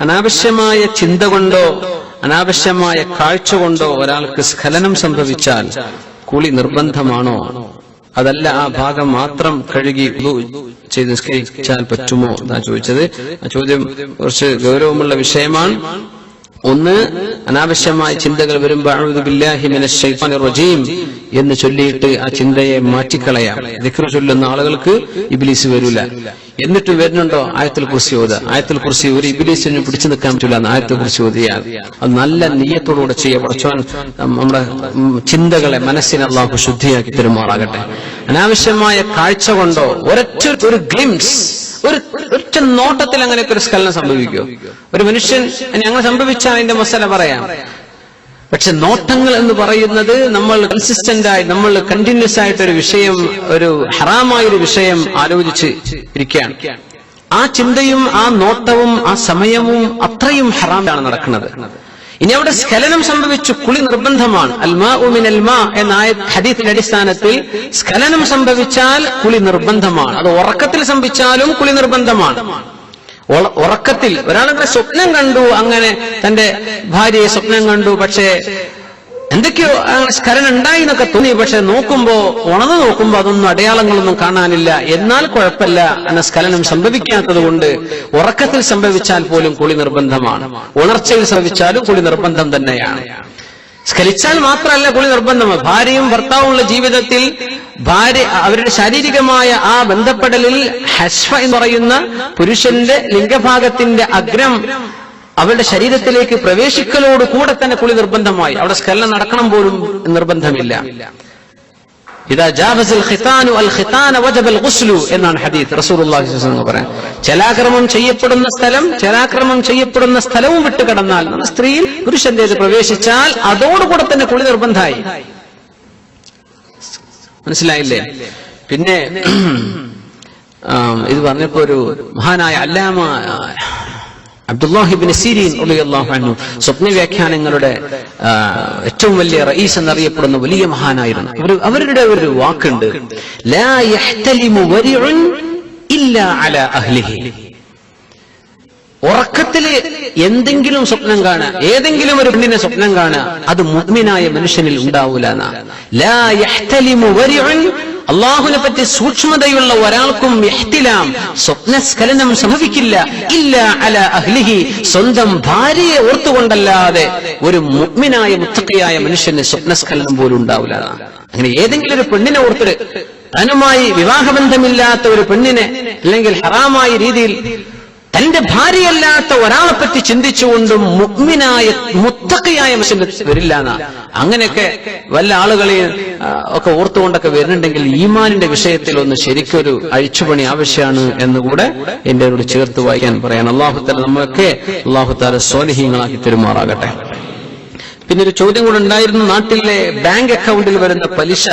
അനാവശ്യമായ ചിന്ത കൊണ്ടോ അനാവശ്യമായ കാഴ്ച കൊണ്ടോ ഒരാൾക്ക് സ്ഖലനം സംഭവിച്ചാൽ കുളി നിർബന്ധമാണോ? അതല്ല ആ ഭാഗം മാത്രം കഴുകി ചെയ്ത് നിസ്കരിച്ചാൽ പറ്റുമോ? എന്നാ ചോദിച്ചത്. ആ ചോദ്യം കുറച്ച് ഗൗരവമുള്ള വിഷയമാണ്. ഒന്ന് അനാവശ്യമായ ചിന്തകൾ വരുമ്പോൾ എന്ന് ചൊല്ലിയിട്ട് ആ ചിന്തയെ മാറ്റിക്കളയാം. ദിക്ർ ചൊല്ലുന്ന ആളുകൾക്ക് ഇബിലീസ് വരില്ല എന്നിട്ട് വരുന്നുണ്ടോ? ആയത്തിൽ കുറിച്ച് ഓത് ആയത്തിൽ കുറിച്ച് ഒരു ഇബിലീസിനും പിടിച്ചു നിൽക്കാൻ പറ്റില്ല എന്ന് ആയത്തിൽ കുറിച്ച് ഓതിയാൽ അത് നല്ല നീയത്തോടുകൂടെ ചെയ്യുക നമ്മുടെ ചിന്തകളെ മനസ്സിനെ അള്ളാഹു ശുദ്ധിയാക്കി പെരുമാറാകട്ടെ അനാവശ്യമായ കാഴ്ച കൊണ്ടോ ഒരൊറ്റ ഒരു ഗ്ലിംസ് ഒരു ഒറ്റ നോട്ടത്തിൽ അങ്ങനെയൊക്കെ ഒരു സ്കലനം സംഭവിക്കുമോ ഒരു മനുഷ്യൻ ഞങ്ങൾ അങ്ങനെ സംഭവിച്ചാൽ അതിന്റെ മസല പറയാം. പക്ഷെ നോട്ടങ്ങൾ എന്ന് പറയുന്നത് നമ്മൾ കൺസിസ്റ്റന്റ് ആയി നമ്മൾ കണ്ടിന്യൂസ് ആയിട്ട് ഒരു വിഷയം ഒരു ഹറാമായ ഒരു വിഷയം ആലോചിച്ച് ഇരിക്കുകയാണ്. ആ ചിന്തയും ആ നോട്ടവും ആ സമയവും അത്രയും ഹറാമാണ് നടക്കുന്നത്. ഇനി അവിടെ സ്ഖലനം സംഭവിച്ചു കുളി നിർബന്ധമാണ്. അൽമാ ഉമിൻ അൽമാ എന്ന ഹദീത്തിന്റെ അടിസ്ഥാനത്തിൽ സ്ഖലനം സംഭവിച്ചാൽ കുളി നിർബന്ധമാണ്. അത് ഉറക്കത്തിൽ സംഭവിച്ചാലും കുളി നിർബന്ധമാണ്. ഉറക്കത്തിൽ. ഒരാളുടെ സ്വപ്നം കണ്ടു അങ്ങനെ തന്റെ ഭാര്യയെ സ്വപ്നം കണ്ടു പക്ഷേ എന്തൊക്കെയോ സ്കരണ ഉണ്ടായി എന്നൊക്കെ തോന്നി പക്ഷെ നോക്കുമ്പോ ഉണർന്നു നോക്കുമ്പോ അതൊന്നും അടയാളങ്ങളൊന്നും കാണാനില്ല. എന്നാൽ കുഴപ്പമില്ല എന്ന സ്കലനം സംഭവിക്കാത്തത് കൊണ്ട് ഉറക്കത്തിൽ സംഭവിച്ചാൽ പോലും കുളി നിർബന്ധമാണ്. ഉണർച്ചയിൽ സംഭവിച്ചാലും കുളി നിർബന്ധം തന്നെയാണ്. സ്കലിച്ചാൽ മാത്രമല്ല കുളി നിർബന്ധം. ഭാര്യയും ഭർത്താവുമുള്ള ജീവിതത്തിൽ ഭാര്യ അവരുടെ ശാരീരികമായ ആ ബന്ധപ്പെടലിൽ ഹസ്ഫ എന്ന് പറയുന്ന പുരുഷന്റെ ലിംഗഭാഗത്തിന്റെ അഗ്രം അവരുടെ ശരീരത്തിലേക്ക് പ്രവേശിക്കലോട് കൂടെ തന്നെ കുളി നിർബന്ധമായി. അവിടെ സ്കലനം നടക്കണം പോലും നിർബന്ധമില്ല. എന്നാണ് അലൈഹി വസല്ലം പറയാൻ ചലാക്രമം ചെയ്യപ്പെടുന്ന സ്ഥലം ചലാക്രമം ചെയ്യപ്പെടുന്ന സ്ഥലവും വിട്ടുകടന്നാൽ നമ്മുടെ സ്ത്രീയിൽ പുരുഷന്റെ പ്രവേശിച്ചാൽ അതോടുകൂടെ തന്നെ കുളി നിർബന്ധമായി. മനസ്സിലായില്ലേ? പിന്നെ ഇത് പറഞ്ഞപ്പോ ഒരു മഹാനായ അല്ലാമ അബ്ദുല്ലാഹിബിൻ സീരീൻ അൻഹു സ്വപ്ന വ്യാഖ്യാനങ്ങളുടെ ഏറ്റവും വലിയ റഈസ് എന്നറിയപ്പെടുന്ന വലിയ മഹാനായിരുന്നു. അവർ അവരുടെ ഒരു വാക്കുണ്ട്. ഉറക്കത്തിൽ എന്തെങ്കിലും സ്വപ്നം കാണുക ഏതെങ്കിലും ഒരു പെണ്ണിനെ സ്വപ്നം കാണുക അത് മുഗ്മിനായ മനുഷ്യനിൽ ഉണ്ടാവൂല ലാ യഹ്തലിമു വരിഉൻ അള്ളാഹുവിനെ പറ്റി സൂക്ഷ്മതയുള്ള ഒരാൾക്കും ഇഹ്തിലാം സ്വപ്നസ്ഖലനം സംഭവിക്കില്ല. ഇല്ല അല അഹ്ലിഹി സ്വന്തം ഭാര്യയെ ഓർത്തുകൊണ്ടല്ലാതെ ഒരു മുഗ്മിനായ മുത്തക്കയായ മനുഷ്യന് സ്വപ്നസ്ഖലനം പോലും ഉണ്ടാവില്ല. അങ്ങനെ ഏതെങ്കിലും ഒരു പെണ്ണിനെ ഓർത്തിട്ട് തനുമായി വിവാഹബന്ധമില്ലാത്ത ഒരു പെണ്ണിനെ അല്ലെങ്കിൽ ഹറാമായ രീതിയിൽ തന്റെ ഭാര്യയല്ലാത്ത ഒരാളെ പറ്റി ചിന്തിച്ചുകൊണ്ടും മുഗ്മിനായ മുത്തക്കയായ മനുഷ്യന് വരില്ല അങ്ങനെയൊക്കെ വല്ല ആളുകളെ ഒക്കെ ഓർത്തുകൊണ്ടൊക്കെ വരുന്നുണ്ടെങ്കിൽ ഈമാനിന്റെ വിഷയത്തിൽ ഒന്ന് ശരിക്കൊരു അഴിച്ചുപണി ആവശ്യമാണ് എന്നുകൂടെ എന്റെ കൂടെ ചേർത്ത് വായിക്കാൻ പറയാൻ അള്ളാഹുത്താല നമ്മളൊക്കെ അള്ളാഹുത്താല സ്വാലിഹീങ്ങളാക്കി പെരുമാറാകട്ടെ പിന്നെ ഒരു ചോദ്യം കൂടെ ഉണ്ടായിരുന്നു. നാട്ടിലെ ബാങ്ക് അക്കൗണ്ടിൽ വരുന്ന പലിശ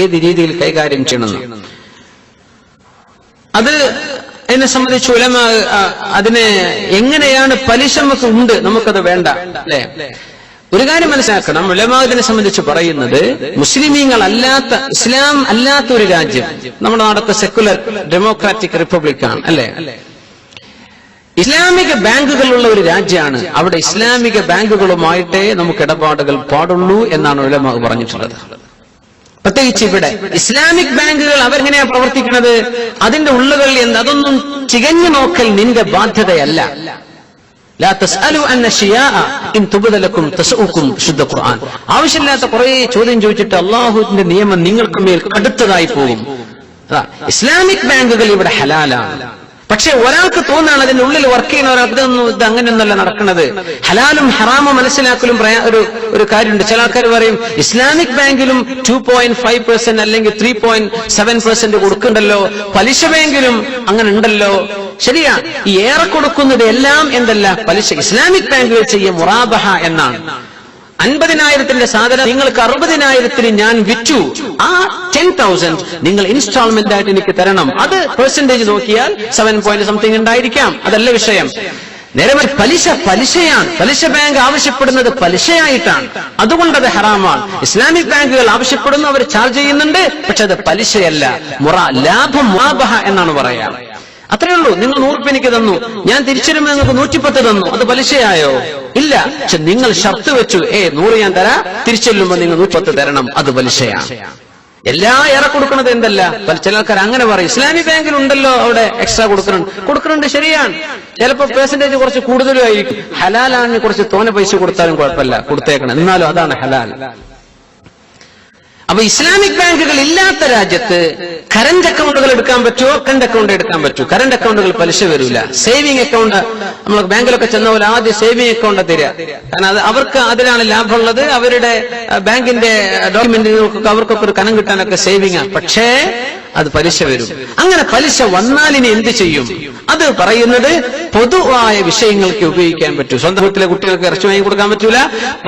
ഏത് രീതിയിൽ കൈകാര്യം ചെയ്യണമെന്ന്. അത് എന്നെ സംബന്ധിച്ച് ഉലമ അതിനെ എങ്ങനെയാണ് പലിശ നമുക്ക് ഉണ്ട് നമുക്കത് വേണ്ട അല്ലെ? ഒരു കാര്യം മനസ്സിലാക്കണം ഉലമാതിനെ സംബന്ധിച്ച് പറയുന്നത് മുസ്ലിമീങ്ങൾ അല്ലാത്ത ഇസ്ലാം അല്ലാത്ത ഒരു രാജ്യം നമ്മുടെ നാടത്തെ സെക്കുലർ ഡെമോക്രാറ്റിക് റിപ്പബ്ലിക് ആണ് അല്ലെ? ഇസ്ലാമിക ബാങ്കുകളുള്ള ഒരു രാജ്യമാണ് അവിടെ ഇസ്ലാമിക ബാങ്കുകളുമായിട്ടേ നമുക്ക് ഇടപാടുകൾ പാടുള്ളൂ എന്നാണ് ഉലമാവ് പറഞ്ഞിട്ടുള്ളത്. പ്രത്യേകിച്ച് ഇവിടെ ഇസ്ലാമിക് ബാങ്കുകൾ അവരെങ്ങനെയാ പ്രവർത്തിക്കുന്നത്? അതിന്റെ ഉള്ളുകൾ എന്ത്? അതൊന്നും ചികഞ്ഞു നോക്കൽ നിന്റെ ബാധ്യതയല്ല. ആവശ്യമില്ലാത്ത കുറെ ചോദ്യം ചോദിച്ചിട്ട് അള്ളാഹുവിന്റെ നിയമം നിങ്ങൾക്ക് മേൽ കടുത്തതായി പോകും. ഇസ്ലാമിക് ബാങ്കുകൾ ഇവിടെ ഹലാലാണ്. പക്ഷെ ഒരാൾക്ക് തോന്നുകയാണ് അതിന്റെ ഉള്ളിൽ വർക്ക് ചെയ്യുന്ന ഒരാൾക്ക് ഇതൊന്നും ഇത് അങ്ങനെയൊന്നല്ല നടക്കുന്നത്. ഹലാലും ഹറാമും മനസ്സിലാക്കലും ഒരു ഒരു കാര്യമുണ്ട്. ചില ആൾക്കാർ പറയും ഇസ്ലാമിക് ബാങ്കിലും ടു പോയിന്റ് ഫൈവ് പെർസെന്റ് അല്ലെങ്കിൽ ത്രീ പോയിന്റ് സെവൻ പെർസെന്റ് കൊടുക്കണ്ടല്ലോ പലിശ ബാങ്കിലും അങ്ങനെ ഉണ്ടല്ലോ. ശരിയാ. ഈ ഏറെ കൊടുക്കുന്നത് എല്ലാം എന്തല്ല? പലിശ. ഇസ്ലാമിക് ബാങ്കുകൾ ചെയ്യ മുറാബഹ എന്നാണ്. അൻപതിനായിരത്തിന്റെ സാധനം നിങ്ങൾക്ക് അറുപതിനായിരത്തിന് ഞാൻ വിറ്റു. ആ ടെൻ തൗസൻഡ് നിങ്ങൾ ഇൻസ്റ്റാൾമെന്റ് ആയിട്ട് എനിക്ക് തരണം. അത് പെർസെന്റേജ് നോക്കിയാൽ സെവൻ പോയിന്റ് സംതിങ് ഉണ്ടായിരിക്കാം. അതല്ല വിഷയം. നേരെ പലിശ പലിശയാണ്. പലിശ ബാങ്ക് ആവശ്യപ്പെടുന്നത് പലിശയായിട്ടാണ്. അതുകൊണ്ട് അത് ഹറാമാണ്. ഇസ്ലാമിക് ബാങ്കുകൾ ആവശ്യപ്പെടുന്നു അവർ ചാർജ് ചെയ്യുന്നുണ്ട് പക്ഷെ അത് പലിശയല്ല. മുറ ലാഭം മുറാബഹ എന്നാണ് പറയാ. അത്രയേ ഉള്ളൂ. നിങ്ങൾ നൂറുപ്യ എനിക്ക് തന്നു. ഞാൻ തിരിച്ചു നിങ്ങൾക്ക് നൂറ്റിപ്പത്ത് തന്നു. അത് പലിശയായോ? ഇല്ല. പക്ഷെ നിങ്ങൾ ഷർത്ത് വെച്ചു ഏ നൂറ് ഞാൻ തരാ തിരിച്ചെല്ലുമ്പോ നിങ്ങൾ നൂറ്റിപ്പത്ത് തരണം അത് പലിശയാണ് എല്ലാ ഏറെ കൊടുക്കുന്നത് എന്തല്ല? പല ചില ആൾക്കാർ അങ്ങനെ പറയും. ഇസ്ലാമിക് ബാങ്കിൽ ഉണ്ടല്ലോ അവിടെ എക്സ്ട്രാ കൊടുക്കുന്നുണ്ട് കൊടുക്കുന്നുണ്ട് ശരിയാണ്. ചിലപ്പോൾ പെർസെന്റേജ് കുറച്ച് കൂടുതലും ആയിരിക്കും. ഹലാലാണെങ്കിൽ കുറച്ച് തോനെ പൈസ കൊടുത്താലും കുഴപ്പമില്ല കൊടുത്തേക്കണം. എന്നാലും അതാണ് ഹലാൽ. അപ്പൊ ഇസ്ലാമിക് ബാങ്കുകൾ ഇല്ലാത്ത രാജ്യത്ത് കറന്റ് അക്കൗണ്ടുകൾ എടുക്കാൻ പറ്റുമോ? കറന്റ് അക്കൗണ്ട് എടുക്കാൻ പറ്റൂ കറന്റ് അക്കൗണ്ടുകൾ പലിശ വരില്ല സേവിംഗ് അക്കൗണ്ട് നമ്മൾ ബാങ്കിലൊക്കെ ചെന്ന പോലെ ആദ്യം സേവിംഗ് അക്കൗണ്ട് തരിക. കാരണം അത് അവർക്ക് അതിലാണ് ലാഭമുള്ളത് അവരുടെ ബാങ്കിന്റെ ഡോക്യുമെന്റുകൾക്കൊക്കെ അവർക്കൊക്കെ ഒരു കനം കിട്ടാനൊക്കെ സേവിംഗ് ആണ് പക്ഷേ അത് പലിശ വരും. അങ്ങനെ പലിശ വന്നാൽ ഇനി എന്ത് ചെയ്യും? അത് പറയുന്നത് പൊതുവായ വിഷയങ്ങൾക്ക് ഉപയോഗിക്കാൻ പറ്റൂ. സ്വന്തം വീട്ടിലെ കുട്ടികൾക്ക് ഇറച്ചി വാങ്ങി കൊടുക്കാൻ പറ്റൂല.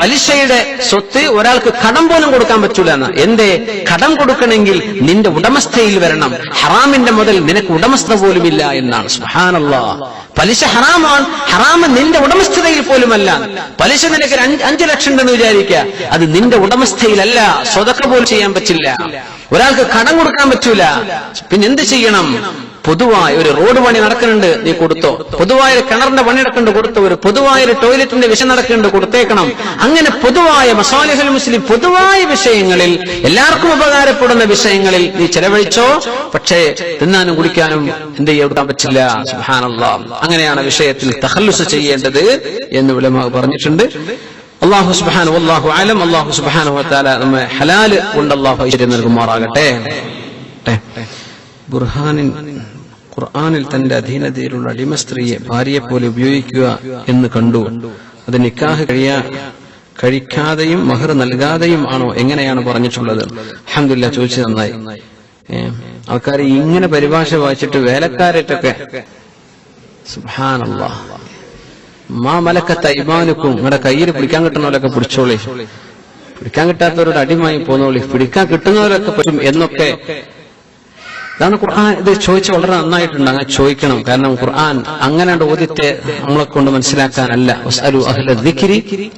പലിശയുടെ സ്വത്ത് ഒരാൾക്ക് കടം പോലും കൊടുക്കാൻ പറ്റൂല എന്ന്. എന്തേ? കടം കൊടുക്കണമെങ്കിൽ നിന്റെ ഉടമസ്ഥയിൽ വരണം. ഹറാമിന്റെ മുതൽ നിനക്ക് ഉടമസ്ഥ പോലും ഇല്ല എന്നാണ്. സുഹാനല്ല പലിശ ഹറാമാണ്. ഹറാമ നിന്റെ ഉടമസ്ഥതയിൽ പോലുമല്ല. പലിശ നിനക്ക് അഞ്ചു ലക്ഷം ഉണ്ടെന്ന് വിചാരിക്കുക. അത് നിന്റെ ഉടമസ്ഥയിലല്ല. സ്വതക്ക പോലും ചെയ്യാൻ പറ്റില്ല. ഒരാൾക്ക് കടം കൊടുക്കാൻ പറ്റൂല. പിന്നെ എന്ത് ചെയ്യണം? പൊതുവായ ഒരു റോഡ് പണി നടക്കുന്നുണ്ട് നീ കൊടുത്തോ. പൊതുവായ ഒരു കിണറിന്റെ പണി നടക്കുന്നുണ്ട് കൊടുത്തോ. ഒരു പൊതുവായ ഒരു ടോയ്ലറ്റിന്റെ വിഷം നടക്കുന്നുണ്ട് കൊടുത്തേക്കണം. അങ്ങനെ പൊതുവായ മസാലിഹൽ മുസ്ലിം പൊതുവായ വിഷയങ്ങളിൽ എല്ലാവർക്കും ഉപകാരപ്പെടുന്ന വിഷയങ്ങളിൽ നീ ചെലവഴിച്ചോ? പക്ഷേ തിന്നാനും കുടിക്കാനും എന്ത് ചെയ്യാൻ പറ്റില്ല. സുഹാനല്ല അങ്ങനെയാണ് വിഷയത്തിൽ തഹല്ലുസ് ചെയ്യേണ്ടത് എന്ന് വിളമാവ് പറഞ്ഞിട്ടുണ്ട്. അള്ളാഹു സുബാനു അള്ളാഹു ആലം അള്ളാഹു സുബാനു താല നമ്മെ ഹലാൽ കൊണ്ട് അള്ളാഹു ഐശ്വര്യം നൽകുമാറാകട്ടെ. ബുർഹാനിൻ ഖുർആാനിൽ തന്റെ അധീനതയിലുള്ള അടിമ സ്ത്രീയെ ഭാര്യയെ പോലെ ഉപയോഗിക്കുക എന്ന് കണ്ടു. അത് നിക്കാഹ് കഴിയാ കഴിക്കാതെയും മഹർ നൽകാതെയും ആണോ എങ്ങനെയാണ് പറഞ്ഞിട്ടുള്ളത്? അഹമ്മദില്ല ചോദിച്ചു നന്നായി. ആൾക്കാർ ഇങ്ങനെ പരിഭാഷ വായിച്ചിട്ട് വേലക്കാരായിട്ടൊക്കെ മാ മലക്കത്ത ഇമാനുക്കും നിങ്ങളുടെ കയ്യിൽ പിടിക്കാൻ കിട്ടുന്നവരൊക്കെ പിടിച്ചോളി. പിടിക്കാൻ കിട്ടാത്തവരോട് അടിമായി പോന്നോളി. പിടിക്കാൻ കിട്ടുന്നവരൊക്കെ പറ്റും എന്നൊക്കെ ഇതാണ് ഖുർആൻ. ഇത് ചോദിച്ച വളരെ നന്നായിട്ടുണ്ട്. അങ്ങനെ ചോദിക്കണം. കാരണം ഖുർആൻ അങ്ങനെ ഓദ്യത്തെ നമ്മളെ കൊണ്ട് മനസ്സിലാക്കാനല്ല.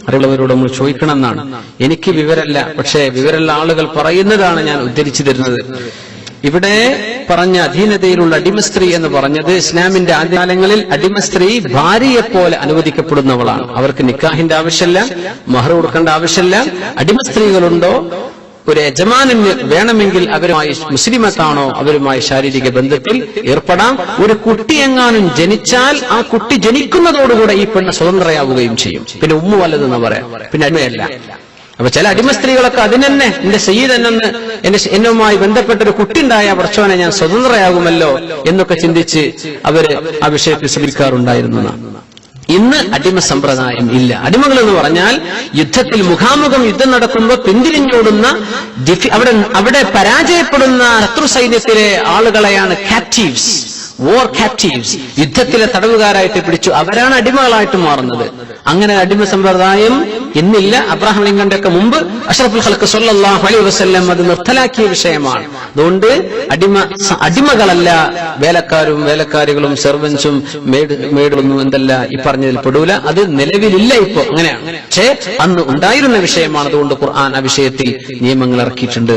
അറിയുള്ളവരോട് നമ്മൾ ചോദിക്കണം എന്നാണ് എനിക്ക് വിവരല്ല പക്ഷേ വിവരമുള്ള ആളുകൾ പറയുന്നതാണ് ഞാൻ ഉദ്ധരിച്ചു തരുന്നത്. ഇവിടെ പറഞ്ഞ അധീനതയിലുള്ള അടിമസ്ത്രീ എന്ന് പറഞ്ഞത് ഇസ്ലാമിന്റെ ആദ്യകാലങ്ങളിൽ അടിമസ്ത്രീ ഭാര്യയെ പോലെ അനുവദിക്കപ്പെടുന്നവളാണ്. അവർക്ക് നിക്കാഹിന്റെ ആവശ്യമില്ല മഹർ കൊടുക്കേണ്ട ആവശ്യമില്ല. അടിമസ്ത്രീകളുണ്ടോ ഒരു യജമാനന് വേണമെങ്കിൽ അവരുമായി മുസ്ലിമത്താണോ അവരുമായി ശാരീരിക ബന്ധത്തിൽ ഏർപ്പെടാം. ഒരു കുട്ടി എങ്ങാനും ജനിച്ചാൽ ആ കുട്ടി ജനിക്കുന്നതോടുകൂടെ ഈ പെണ്ണ് സ്വതന്ത്രയാവുകയും ചെയ്യും. പിന്നെ ഉമ്മ വല്ലതെന്ന് പറയാം? പിന്നെ അടിമയല്ല. അപ്പൊ ചില അടിമ സ്ത്രീകളൊക്കെ അതിനെന്നെ എന്റെ സയ്യിദ് എന്നെ എന്റെ എന്നുമായി ബന്ധപ്പെട്ട ഒരു കുട്ടി ഉണ്ടായ പ്രശ്നനെ ഞാൻ സ്വതന്ത്രയാകുമല്ലോ എന്നൊക്കെ ചിന്തിച്ച് അവർ ആ വിഷയത്തിൽ ശ്രമിക്കാറുണ്ടായിരുന്നു. ഇന്ന് അടിമ സമ്പ്രദായം ഇല്ല. അടിമകൾ എന്ന് പറഞ്ഞാൽ യുദ്ധത്തിൽ മുഖാമുഖം യുദ്ധം നടക്കുമ്പോൾ പിന്തിരിഞ്ഞോടുന്ന അവിടെ അവിടെ പരാജയപ്പെടുന്ന ശത്രു സൈന്യത്തിലെ ആളുകളെയാണ് കാപ്റ്റീവ്സ് വോർ കാപ്റ്റീവ്സ് യുദ്ധത്തിലെ തടവുകാരായിട്ട് പിടിച്ചു. അവരാണ് അടിമകളായിട്ട് മാറുന്നത്. അങ്ങനെ അടിമ സമ്പ്രദായം ഇന്നില്ല അബ്രാഹിം ലിങ്കന്റെ ഒക്കെ മുമ്പ് അഷറഫുൽ ഹൽക്ക് സൊല്ലാഹു അലൈഹി വസല്ലം അത് നിർത്തലാക്കിയ വിഷയമാണ്. അതുകൊണ്ട് അടിമ അടിമകളല്ല. വേലക്കാരും വേലക്കാരികളും സെർവൻസും മേടുന്നു എന്തല്ല ഈ പറഞ്ഞതിൽ പെടൂല. അത് നിലവിലില്ല ഇപ്പോ. അങ്ങനെയാണ്. പക്ഷേ അന്ന് ഉണ്ടായിരുന്ന വിഷയമാണ്. അതുകൊണ്ട് ഖുർആൻ ആ വിഷയത്തിൽ നിയമങ്ങൾ ഇറക്കിയിട്ടുണ്ട്.